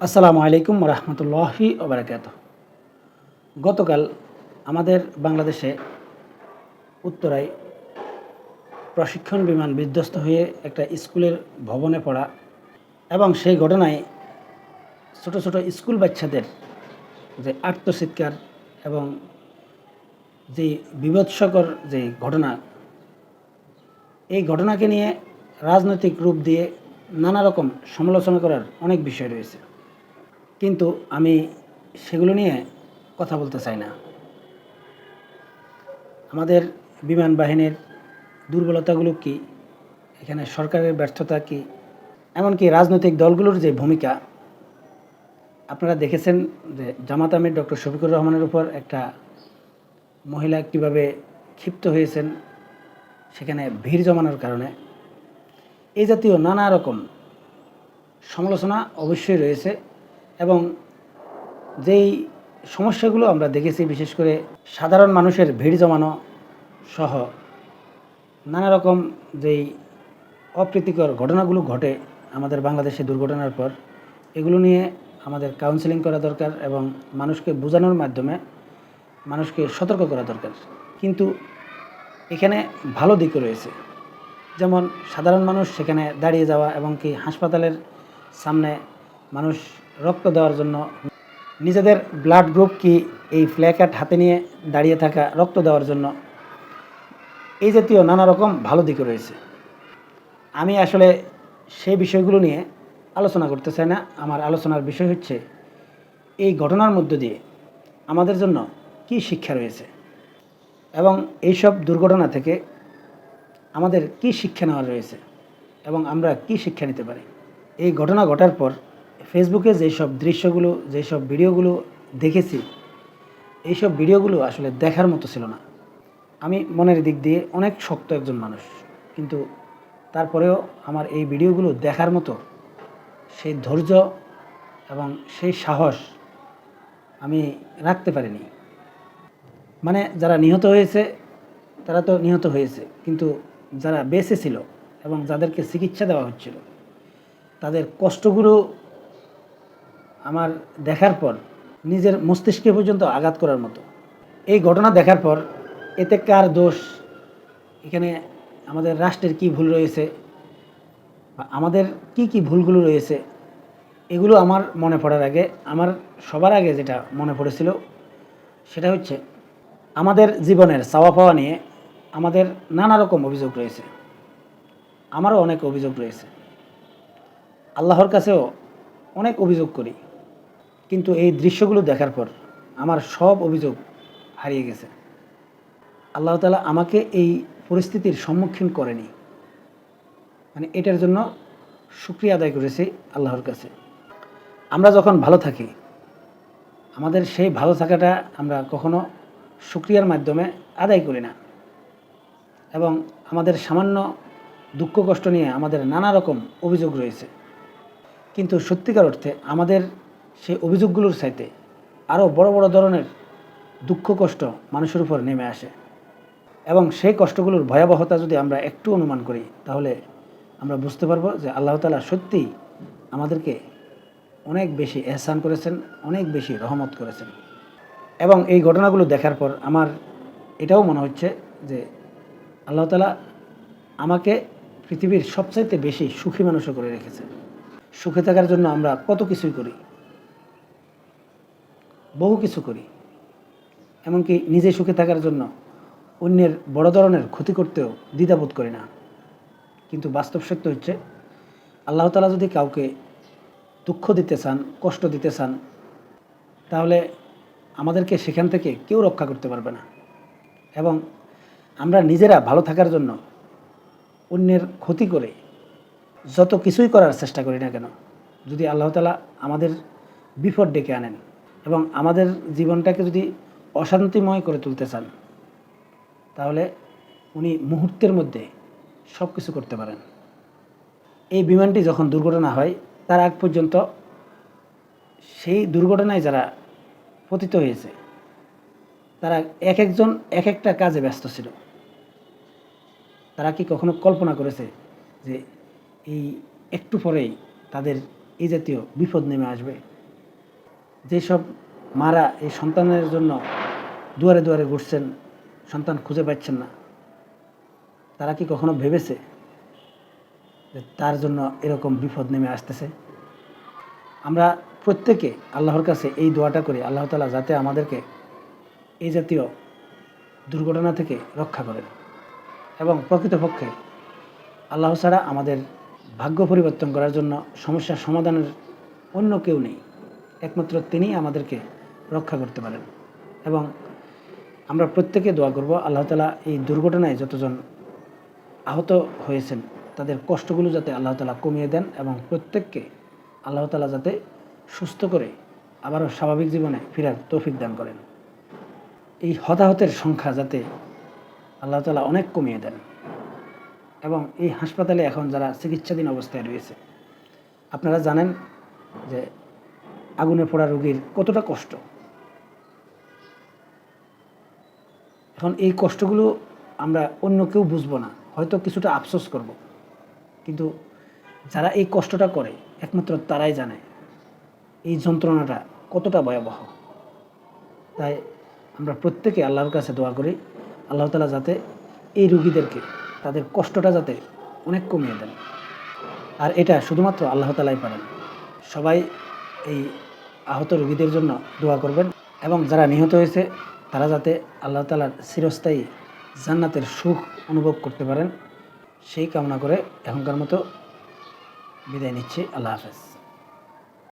আসসালামু আলাইকুম রহমতুল্লাহি ওবরাকাত গতকাল আমাদের বাংলাদেশে উত্তরায় প্রশিক্ষণ বিমান বিধ্বস্ত হয়ে একটা স্কুলের ভবনে পড়া এবং সেই ঘটনায় ছোট ছোট স্কুল বাচ্চাদের যে আত্মচিৎকার এবং যে বিভৎসকর যে ঘটনা, এই ঘটনাকে নিয়ে রাজনৈতিক রূপ দিয়ে নানা রকম সমালোচনা করার অনেক বিষয় রয়েছে। কিন্তু আমি সেগুলো নিয়ে কথা বলতে চাই না। আমাদের বিমান বাহিনীর দুর্বলতাগুলো কি, এখানে সরকারের ব্যর্থতা কি, এমনকি রাজনৈতিক দলগুলোর যে ভূমিকা, আপনারা দেখেছেন যে জামাত আমির ডক্টর শফিকুর রহমানের উপর একটা মহিলা কীভাবে ক্ষিপ্ত হয়েছেন, সেখানে ভিড় জমানোর কারণে। এই জাতীয় নানা রকম সমালোচনা অবশ্যই রয়েছে। এবং যেই সমস্যাগুলো আমরা দেখেছি, বিশেষ করে সাধারণ মানুষের ভিড় জমানো সহ নানা রকম যেই অপ্রীতিকর ঘটনাগুলো ঘটে আমাদের বাংলাদেশে দুর্ঘটনার পর, এগুলো নিয়ে আমাদের কাউন্সেলিং করা দরকার এবং মানুষকে বোঝানোর মাধ্যমে মানুষকে সতর্ক করা দরকার। কিন্তু এখানে ভালো দিকও রয়েছে। যেমন সাধারণ মানুষ সেখানে দাঁড়িয়ে যাওয়া এবং কি হাসপাতালের সামনে মানুষ রক্ত দেওয়ার জন্য। নিজেদের ব্লাড গ্রুপ কি এই ফ্ল্যাকার্ড হাতে নিয়ে দাঁড়িয়ে থাকা রক্ত দেওয়ার জন্য? এই জাতীয় নানা রকম ভালো দিকও রয়েছে। আমি আসলে সেই বিষয়গুলো নিয়ে আলোচনা করতে চাই না। আমার আলোচনার বিষয় হচ্ছে, এই ঘটনার মধ্য দিয়ে আমাদের জন্য কি শিক্ষা রয়েছে? এবং এইসব দুর্ঘটনা থেকে আমাদের কি শিক্ষা নেওয়া রয়েছে? এবং আমরা কি শিক্ষা নিতে পারি? এই ঘটনা ঘটার পর ফেসবুকে যেসব দৃশ্যগুলো, যেসব ভিডিওগুলো দেখেছি, এইসব ভিডিওগুলো আসলে দেখার মতো ছিল না। আমি মনের দিক দিয়ে অনেক শক্ত একজন মানুষ, কিন্তু তারপরেও আমার এই ভিডিওগুলো দেখার মতো সেই ধৈর্য এবং সেই সাহস আমি রাখতে পারিনি। মানে যারা নিহত হয়েছে, তারা তো নিহত হয়েছে, কিন্তু যারা বেঁচে ছিল এবং যাদেরকে চিকিৎসা দেওয়া হচ্ছিল, তাদের কষ্টগুলো আমার দেখার পর, নিজের মস্তিষ্কে পর্যন্ত আঘাত করার মতো। এই ঘটনা দেখার পর, এতে কার দোষ? এখানে আমাদের রাষ্ট্রের কি ভুল রয়েছে? আমাদের কি কি ভুলগুলো রয়েছে? এগুলো আমার মনে পড়ার আগে, আমার সবার আগে যেটা মনে পড়েছিল, সেটা হচ্ছে, আমাদের জীবনের চাওয়া পাওয়া নিয়ে আমাদের নানা রকম অভিযোগ রয়েছে। আমারও অনেক অভিযোগ রয়েছে। আল্লাহর কাছেও অনেক অভিযোগ করি। কিন্তু এই দৃশ্যগুলো দেখার পর আমার সব অভিযোগ হারিয়ে গেছে। আল্লাহ তালা আমাকে এই পরিস্থিতির সম্মুখীন করেনি। মানে এটার জন্য শুক্রিয়া আদায় করেছি আল্লাহর কাছে। আমরা যখন ভালো থাকি, আমাদের সেই ভালো থাকাটা আমরা কখনো শুক্রিয়ার মাধ্যমে আদায় করি না। এবং আমাদের সামান্য দুঃখ কষ্ট নিয়ে আমাদের নানা রকম অভিযোগ রয়েছে। কিন্তু সত্যিকার অর্থে আমাদের সেই অভিযোগগুলোর চাইতে আরও বড় বড় ধরনের দুঃখ কষ্ট মানুষের উপর নেমে আসে। এবং সেই কষ্টগুলোর ভয়াবহতা যদি আমরা একটু অনুমান করি, তাহলে আমরা বুঝতে পারব যে আল্লাহ তালা সত্যিই আমাদেরকে অনেক বেশি এহসান করেছেন, অনেক বেশি রহমত করেছেন। এবং এই ঘটনাগুলো দেখার পর আমার এটাও মনে হচ্ছে যে আল্লাহ তালা আমাকে পৃথিবীর সবচাইতে বেশি সুখী মানুষও করে রেখেছে সুখে থাকার জন্য আমরা কত কিছুই করি বহু কিছু করি। এমনকি নিজে সুখে থাকার জন্য অন্যের বড় ধরনের ক্ষতি করতেও দ্বিধাবোধ করি না। কিন্তু বাস্তব সত্য হচ্ছে, আল্লাহ তালা যদি কাউকে দুঃখ দিতে চান, কষ্ট দিতে চান, তাহলে আমাদেরকে সেখান থেকে কেউ রক্ষা করতে পারবে না। এবং আমরা নিজেরা ভালো থাকার জন্য অন্যের ক্ষতি করে যত কিছুই করার চেষ্টা করি না কেন, যদি আল্লাহ তালা আমাদের বিপদ ডেকে আনেন। এবং আমাদের জীবনটাকে যদি অশান্তিময় করে তুলতে চান, তাহলে উনি মুহূর্তের মধ্যে সব কিছু করতে পারেন। এই বিমানটি যখন দুর্ঘটনা হয়, তার আগ পর্যন্ত সেই দুর্ঘটনায় যারা পতিত হয়েছে, তারা এক একজন এক একটা কাজে ব্যস্ত ছিল। তারা কি কখনো কল্পনা করেছে যে এই একটু পরেই তাদের এই জাতীয় বিপদ নেমে আসবে? যেসব মারা এই সন্তানের জন্য দুয়ারে দুয়ারে ঘুরছেন, সন্তান খুঁজে পাচ্ছেন না, তারা কি কখনো ভেবেছে যে তার জন্য এরকম বিপদ নেমে আসতেছে? আমরা প্রত্যেকে আল্লাহর কাছে এই দোয়াটা করি, আল্লাহ তালা যাতে আমাদেরকে এই জাতীয় দুর্ঘটনা থেকে রক্ষা করেন এবং প্রকৃতপক্ষে আল্লাহ ছাড়া আমাদের ভাগ্য পরিবর্তন করার জন্য সমস্যার সমাধানের অন্য কেউ নেই। একমাত্র তিনিই আমাদেরকে রক্ষা করতে পারেন। এবং আমরা প্রত্যেকে দোয়া করব, আল্লাহ তালা এই দুর্ঘটনায় যতজন আহত হয়েছেন, তাদের কষ্টগুলো যাতে আল্লাহ তালা কমিয়ে দেন এবং প্রত্যেককে আল্লাহ তালা যাতে সুস্থ করে আবারও স্বাভাবিক জীবনে ফেরার তৌফিক দান করেন। এই হতাহতের সংখ্যা যাতে আল্লাহ তালা অনেক কমিয়ে দেন। এবং এই হাসপাতালে এখন যারা চিকিৎসাধীন অবস্থায় রয়েছে, আপনারা জানেন যে আগুনে পোড়া রোগীর কতটা কষ্ট? এখন এই কষ্টগুলো আমরা অন্য কেউ বুঝব না, হয়তো কিছুটা আফসোস করব। কিন্তু যারা এই কষ্টটা করে, একমাত্র তারাই জানে এই যন্ত্রণাটা কতটা ভয়াবহ। তাই আমরা প্রত্যেকে আল্লাহর কাছে দোয়া করি, আল্লাহ তালা যাতে এই রুগীদেরকে তাদের কষ্টটা যাতে অনেক কমিয়ে দেন। আর এটা শুধুমাত্র আল্লাহ তালাই পারেন। সবাই এই আহত রোগীদের জন্য দোয়া করবেন এবং যারা নিহত হয়েছে, তারা যাতে আল্লাহ তালার চিরস্থায়ী জান্নাতের সুখ অনুভব করতে পারেন। সেই কামনা করে এখনকার মতো বিদায় নিচ্ছি। আল্লাহ হাফেজ।